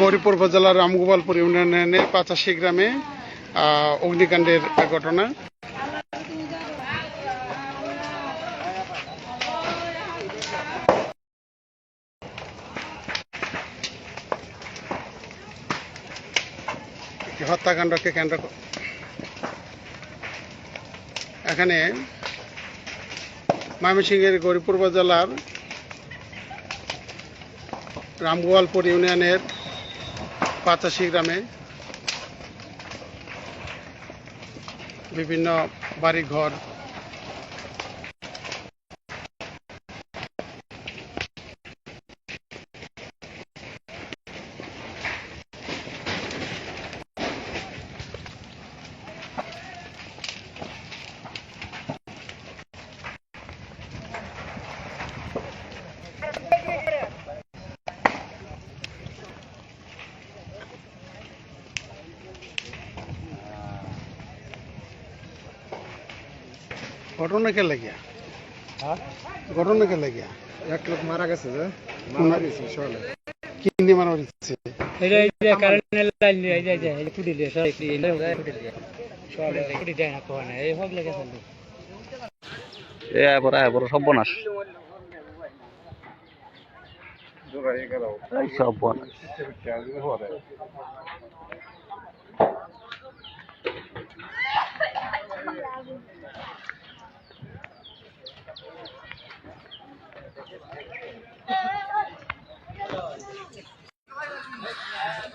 গৌরীপুর উপজেলার রামগোপালপুর ইউনিয়নের পাঁচাশি গ্রামে অগ্নিকাণ্ডের ঘটনা। হত্যাকাণ্ডকে কেন্দ্র এখানে ময়মনসিংহের গৌরীপুর জেলার রামগোয়ালপুর ইউনিয়নের পাতাশি গ্রামে বিভিন্ন বাড়িঘর ঘটনা কে লাগিয়া? হ্যাঁ? ঘটনা কে লাগিয়া? এক লোক মারা গেছে যে। মারা গেছে সকালে কিন্দি মারা হচ্ছে এটা এই যে কারেন্টের লাইন এই যে এই ফুটি দিয়ে সব এই দিয়ে। সব ফুটি দেয় না কোনে এই হোক লেগে চলবে এ বড় বড় সর্বনাশ।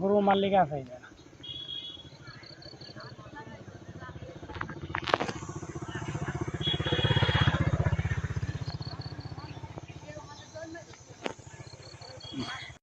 গরু মালিক আছে।